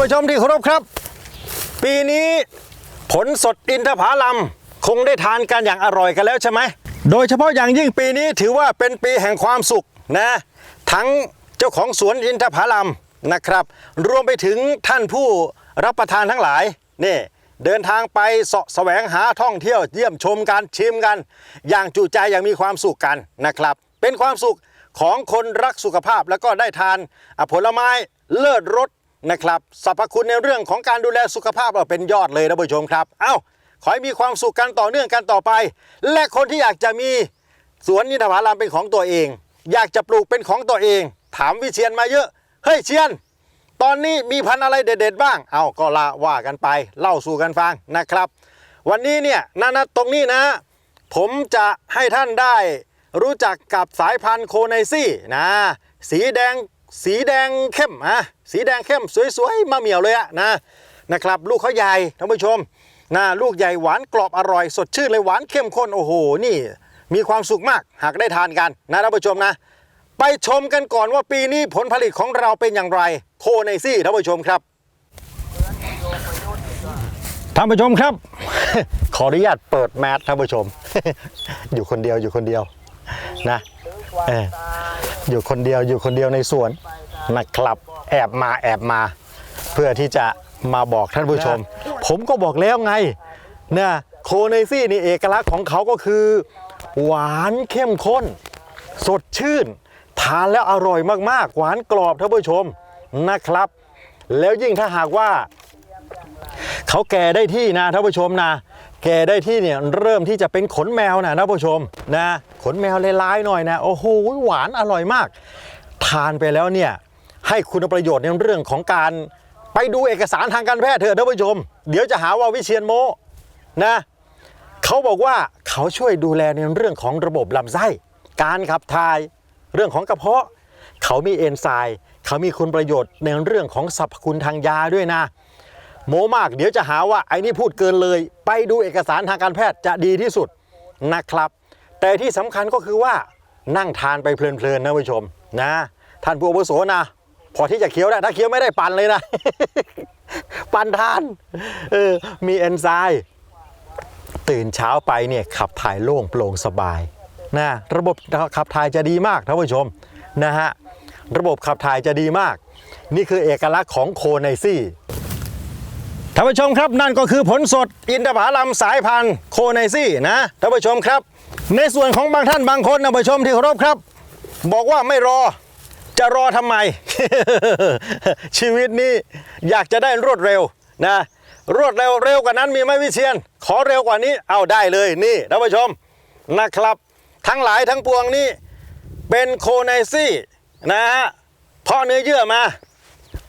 ผู้ชมที่เคารพครับ ปีนี้ผลสดอินทผลัมคงได้ทานกันอย่างอร่อยกันแล้วใช่ไหม โดยเฉพาะอย่างยิ่งปีนี้ถือว่าเป็นปีแห่งความสุขนะ ทั้งเจ้าของสวนอินทผลัมนะครับ รวมไปถึงท่านผู้รับประทานทั้งหลายนี่เดินทางไปเสาะแสวงหาท่องเที่ยวเยี่ยมชมกันชิมกัน อย่างจุใจอย่างมีความสุขกันนะครับ เป็นความสุขของคนรักสุขภาพแล้วก็ได้ทานผลไม้เลิศรส นะครับสรรพคุณในเรื่องของการดูแลสุขภาพเราเป็นยอดเลยนะผู้ชมครับ เอ้า ขอให้มีความสุขกันต่อเนื่องกันต่อไป และคนที่อยากจะมีสวนอินทผลัมเป็นของตัวเอง อยากจะปลูกเป็นของตัวเอง ถามวิเชียนมาเยอะ เฮ้ยเชียน ตอนนี้มีพันธุ์อะไรเด็ด ๆ บ้าง เอาก็ละว่ากันไป เล่าสู่กันฟังนะครับ วันนี้เนี่ยนะนะตรงนี้นะ ผมจะให้ท่านได้รู้จักกับสายพันธุ์โคไนซี่นะ สีแดง สีแดงเข้มอะสีแดงเข้มสวยๆมาเหมียวเลยอะนะนะครับ ลูกเขาใหญ่ท่านผู้ชมนะลูกใหญ่หวานกรอบอร่อย สดชื่นเลยหวานเข้มข้นโอ้โหนี่ มีความสุขมากหากได้ทานกันนะท่านผู้ชมนะ ไปชมกันก่อนว่าปีนี้ผลผลิตของเราเป็นอย่างไร โคไนซี่ท่านผู้ชมครับท่านผู้ชมครับ ขออนุญาตเปิดแมสท่านผู้ชม อยู่คนเดียวอยู่คนเดียวนะเอออยู่คนเดียวอยู่คนเดียวในสวนนะครับแอบมาแอบมา เพื่อที่จะมาบอกท่านผู้ชม ผมก็บอกแล้วไงนะโคไนซี่นี่เอกลักษณ์ของเขาก็คือ หวานเข้มข้น สดชื่น ทานแล้วอร่อยมากๆ หวานกรอบท่านผู้ชมนะครับ แล้วยิ่งถ้าหากว่า เขาแก่ได้ที่นะท่านผู้ชมนะ แก่ได้ที่เนี่ยเริ่มที่จะเป็นขนแมวนะท่านผู้ชมนะ ขนแมวลายๆหน่อยนะ โอ้โหหวานอร่อยมาก ทานไปแล้วเนี่ยให้คุณประโยชน์ในเรื่องของการไปดูเอกสารทางการแพทย์เถอะท่านผู้ชม เดี๋ยวจะหาว่าวิเชียนโมนะเขาบอกว่าเขาช่วยดูแลในเรื่องของระบบลำไส้ การขับถ่าย เรื่องของกระเพาะ เขามีเอนไซม์เขามีคุณประโยชน์ในเรื่องของสรรพคุณทางยาด้วยนะ โมมากเดี๋ยวจะหาว่าไอ้นี่พูดเกินเลย ไปดูเอกสารทางการแพทย์จะดีที่สุดนะครับ แต่ที่สำคัญก็คือว่านั่งทานไปเพลินๆนะผู้ชมนะท่านผู้อาวุโสนะ พอที่จะเคี้ยวได้ถ้าเคี้ยวไม่ได้ปั่นเลยนะ ปั่นทานเออมีเอนไซม์ตื่นเช้าไปเนี่ยขับถ่ายโล่งโปร่งสบายนะระบบขับถ่ายจะดีมากท่านผู้ชมนะฮะระบบขับถ่ายจะดีมาก นี่คือเอกลักษณ์ของโคไนซี่ท่านผู้ชมครับนั่นก็คือผลสดอินทผลัมสายพันธุ์โคไนซี่นะท่านผู้ชมครับ ในส่วนของบางท่านบางคนนะผู้ชมที่เคารพครับ บอกว่าไม่รอจะรอทำไม ชีวิตนี้อยากจะได้รวดเร็วนะ รวดเร็วเร็วกว่านั้นมีไหมวิเชียน ขอเร็วกว่านี้เอาได้เลยนี่ท่านผู้ชมนะครับ ทั้งหลายทั้งปวงนี่เป็นโคไนซี่นะฮะเพาะเนื้อเยื่อมา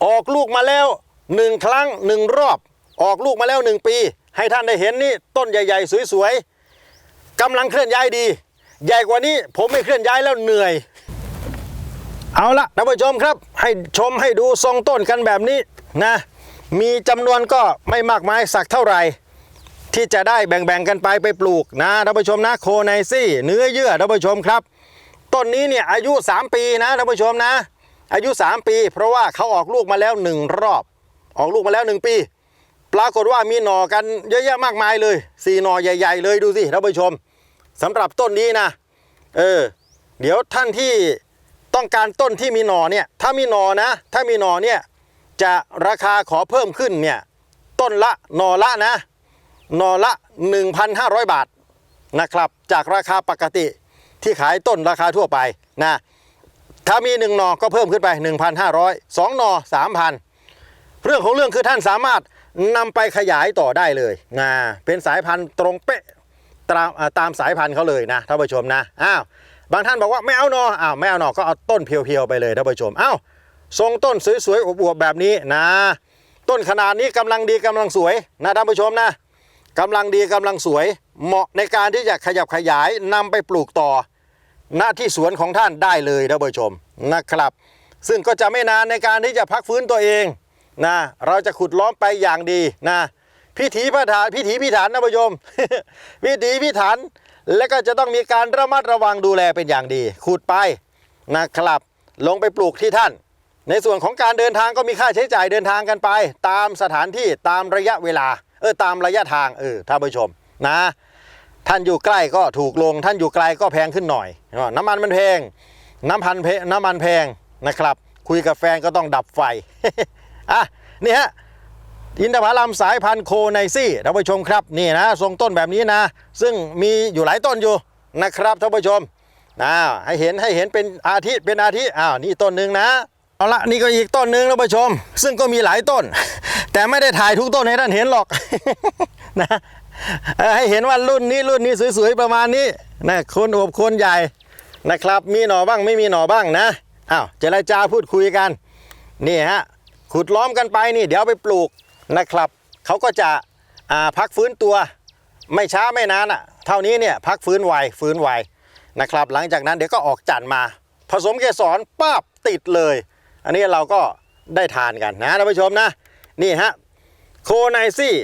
ออกลูกมาแล้วหนึ่งครั้งหนึ่งรอบ ออกลูกมาแล้วหนึ่งปี ให้ท่านได้เห็นนี่ต้นใหญ่ ๆ สวยๆ กำลังเคลื่อนย้ายดี ใหญ่กว่านี้ผมไม่เคลื่อนย้ายแล้วเหนื่อย เอาละท่านผู้ชมครับ ให้ชมให้ดูทรงต้นกันแบบนี้นะ มีจำนวนก็ไม่มากมายสักเท่าไหร่ที่จะได้แบ่งๆกันไปไปปลูกนะท่านผู้ชมนะโคไนซี่ เนื้อเยื่อท่านผู้ชมครับ ต้นนี้เนี่ยอายุ 3 ปีนะท่านผู้ชมนะ อายุ 3 ปี เพราะว่าเขาออกลูกมาแล้ว 1 รอบ ออกลูกมาแล้ว 1 ปี ปรากฏว่ามีหน่อกันเยอะแยะมากมายเลยสี่หน่อใหญ่ ๆ เลยดูสิท่านผู้ชม สำหรับต้นนี้นะเออเดี๋ยวท่านที่ต้องการต้นที่มีหนอเนี่ยถ้ามีหนอนะ ถ้ามีหนอเนี่ยจะราคาขอเพิ่มขึ้นเนี่ยต้นละหนอละนะหนอละ 1,500 บาทนะครับ จากราคาปกติที่ขายต้นราคาทั่วไปนะถ้ามีหนึ่งหนอก็เพิ่มขึ้นไป 1,500 2หนอ3,000 เรื่องของเรื่องคือท่านสามารถนำไปขยายต่อได้เลยนะเป็นสายพันธุ์ตรงเป๊ะ ตามตามสายพันธุ์เขาเลยนะท่านผู้ชมนะอ้าวบางท่านบอกว่าไม่เอาหนออ้าวไม่เอาหนอก็เอาต้นเพียวๆไปเลยท่านผู้ชมอ้าวทรงต้นสวยๆอวบๆแบบนี้นะ ต้นขนาดนี้กำลังดีกำลังสวยนะท่านผู้ชมนะกำลังดีกำลังสวยเหมาะในการที่จะขยับขยายนำไปปลูกต่อณที่สวนของท่านได้เลยท่านผู้ชมนะครับ ซึ่งก็จะไม่นานในการที่จะพักฟื้นตัวเองนะเราจะขุดล้อมไปอย่างดีนะ พิถีพิถันพิถีพิถันนะผู้ชมพิถีพิถัน และก็จะต้องมีการระมัดระวังดูแลเป็นอย่างดีขุดไปนะครับ ลงไปปลูกที่ท่าน ในส่วนของการเดินทางก็มีค่าใช้จ่ายเดินทางกันไป ตามสถานที่ตามระยะเวลาเออตามระยะทางเออท่านผู้ชมนะ ท่านอยู่ใกล้ก็ถูกลง ท่านอยู่ไกลก็แพงขึ้นหน่อย น้ำมันมันแพงน้ำพันเพน้ำมันแพงนะครับ คุยกับแฟนก็ต้องดับไฟอะนี่ฮะ อินทผลัมสายพันธุ์โคไนซี่ท่านผู้ชมครับนี่นะทรงต้นแบบนี้นะ ซึ่งมีอยู่หลายต้นอยู่นะครับท่านผู้ชมนะให้เห็นให้เห็นเป็นอาทิเป็นอาทิอ้าวนี่ต้นหนึ่งนะเอาละนี่ก็อีกต้นหนึ่งท่านผู้ชม ซึ่งก็มีหลายต้น แต่ไม่ได้ถ่ายทุกต้นให้ท่านเห็นหรอกนะให้เห็นว่ารุ่นนี้รุ่นนี้สวยๆประมาณนี้นะโคนอบโคนใหญ่นะครับ มีหน่อบ้างไม่มีหน่อบ้างนะอ้าวเจรจาพูดคุยกันนี่ฮะขุดล้อมกันไปนี่เดี๋ยวไปปลูก นะครับเขาก็จะพักฟื้นตัวไม่ช้าไม่นานอะเท่านี้เนี่ยพักฟื้นไวฟื้นไวนะครับ หลังจากนั้นเดี๋ยวก็ออกจันมา ผสมเกสรป้าบติดเลย อันนี้เราก็ได้ทานกันนะท่านผู้ชมนะ นี่ฮะโคไนซี่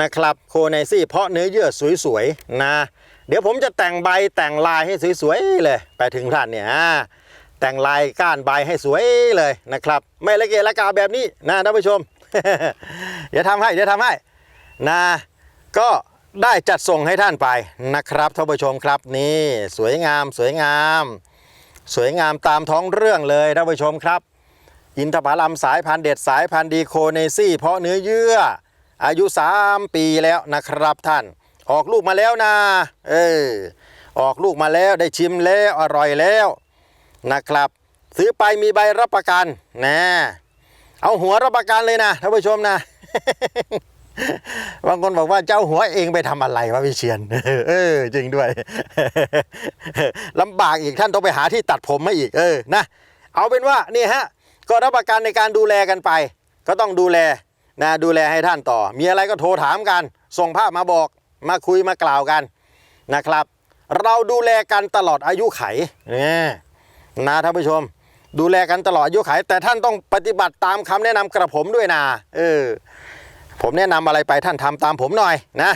นะครับโคไนซี่เพาะเนื้อเยื่อสวยๆนะเดี๋ยวผมจะแต่งใบแต่งลายให้สวยๆเลย ไปถึงท่านเนี่ยแต่งลายก้านใบให้สวยเลยนะครับ ไม่ละเกะละกาแบบนี้นะท่านผู้ชม เดี๋ยวทำให้เดี๋ยวทำให้นะก็ได้จัดส่งให้ท่านไปนะครับท่านผู้ชมครับนี่สวยงามสวยงาม สวยงามตามท้องเรื่องเลยท่านผู้ชมครับ อินทผลัมสายพันธุ์เด็ดสายพันธุ์ดีโคเนซี่เพาะเนื้อเยื่อ อายุ 3 ปีแล้วนะครับท่าน ออกลูกมาแล้วนะเออออกลูกมาแล้วได้ชิมแล้วอร่อยแล้วนะครับ ซื้อไปมีใบรับประกันนะ เอาหัวรับประกันเลยนะท่านผู้ชมนะ บางคนบอกว่าเจ้าหัวเองไปทำอะไรวะพี่เชียนเออ จริงด้วยลำบากอีกท่านต้องไปหาที่ตัดผมมาอีกเออนะเอาเป็นว่านี่ฮะ ก็รับประกันในการดูแลกันไป ก็ต้องดูแลนะดูแลให้ท่านต่อ มีอะไรก็โทรถามกัน ส่งภาพมาบอกมาคุยมากล่าวกันนะครับ เราดูแลกันตลอดอายุไขเนี่ยนะท่านผู้ชม ดูแลกันตลอดอายุขัยแต่ท่านต้องปฏิบัติตามคำแนะนำกระผมด้วยนะเออผมแนะนำอะไรไปท่านทำตามผมหน่อยนะ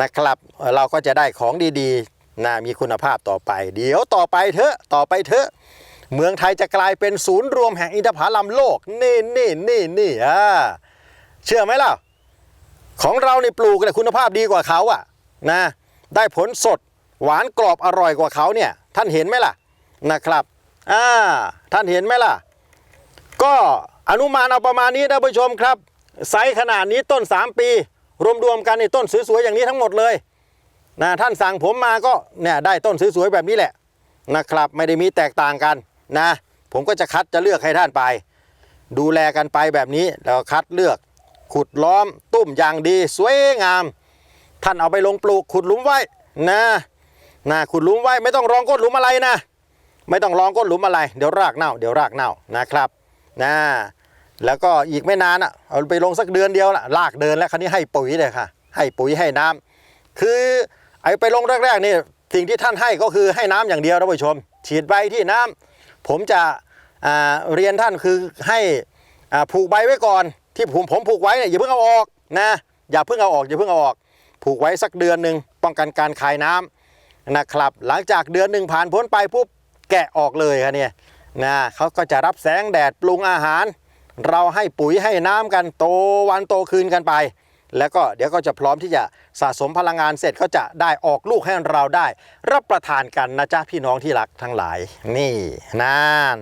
นะครับ เราก็จะได้ของดีๆนะมีคุณภาพต่อไป เดี๋ยวต่อไปเถอะต่อไปเถอะเมืองไทยจะกลายเป็นศูนย์รวมแห่งอินทผลัมโลกนี่นี่นี่นี่อ่าเชื่อไหมล่ะของเราในปลูกแต่คุณภาพดีกว่าเขาอะนะได้ผลสดหวานกรอบอร่อยกว่าเขาเนี่ยท่านเห็นไหมล่ะนะครับ อ่าท่านเห็นไหมล่ะ ก็อนุมานเอาประมาณนี้ท่านผู้ชมครับ ไซส์ขนาดนี้ต้น 3 ปี รวมๆกันในต้นสวยๆอย่างนี้ทั้งหมดเลยนะท่านสั่งผมมาก็เนี่ยได้ต้นสวยๆแบบนี้แหละนะครับไม่ได้มีแตกต่างกันนะ ผมก็จะคัดจะเลือกให้ท่านไป ดูแลกันไปแบบนี้แล้วคัดเลือก ขุดล้อมตุ้มอย่างดีสวยงาม ท่านเอาไปลงปลูกขุดหลุมไว้นะนะขุดหลุมไว้ไม่ต้องรองก้นหลุมอะไรนะ ไม่ต้องรองก้นหลุมอะไร เดี๋ยวรากเน่า เดี๋ยวรากเน่านะครับนะแล้วก็อีกไม่นานอะเอาไปลงสักเดือนเดียวละรากเดินแล้วคราวนี้ให้ปุ๋ยเลยค่ะ ให้ปุ๋ยให้น้ำคือไอ้ไปลงแรกๆนี่สิ่งที่ท่านให้ก็คือให้น้ำอย่างเดียวท่านผู้ชม ฉีดใบที่น้ำผมจะเรียนท่านคือให้ผูกใบไว้ก่อน ที่ผมผมผูกไว้เนี่ยอย่าเพิ่งเอาออกนะอย่าเพิ่งเอาออกอย่าเพิ่งเอาออก ผูกไว้สักเดือนหนึ่งป้องกันการคายน้ำนะครับ หลังจากเดือนหนึ่งผ่านพ้นไปปุ๊บ แกะออกเลยครับเนี่ยนะเขาก็จะรับแสงแดดปรุงอาหาร เราให้ปุ๋ยให้น้ำกันโตวันโตคืนกันไป แล้วก็เดี๋ยวก็จะพร้อมที่จะสะสมพลังงานเสร็จก็จะได้ออกลูกให้เราได้ รับประทานกันนะจ๊ะพี่น้องที่รักทั้งหลาย นี่นั่น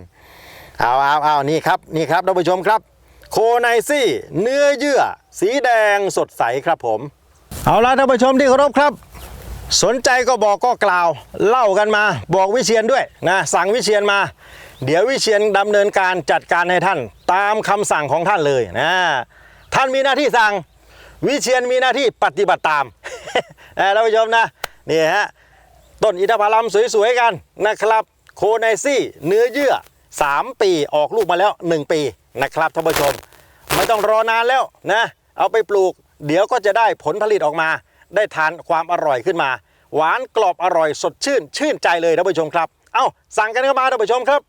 เอาเอาเอานี่ครับนี่ครับท่านผู้ชมครับ โคไนซี่เนื้อเยื่อ สีแดงสดใสครับผม เอาละท่านผู้ชมที่เคารพครับ สนใจก็บอกก็กล่าวเล่ากันมา บอกวิเชียนด้วยนะสั่งวิเชียนมา เดี๋ยววิเชียนดำเนินการจัดการให้ท่าน ตามคำสั่งของท่านเลยนะท่านมีหน้าที่สั่งวิเชียนมีหน้าที่ปฏิบัติตามนะท่านผู้ชมนะนี่ฮะต้นอินทผลัมสวยๆกันนะครับ โคไนซี่เนื้อเยื่อ 3 ปีออกลูกมาแล้ว 1 ปีนะครับท่านผู้ชม ไม่ต้องรอนานแล้วนะเอาไปปลูก เดี๋ยวก็จะได้ผลผลิตออกมา ได้ทานความอร่อยขึ้นมา หวานกรอบอร่อยสดชื่น ชื่นใจเลยท่านผู้ชมครับ เอ้าสั่งกันเข้ามาท่านผู้ชมครับ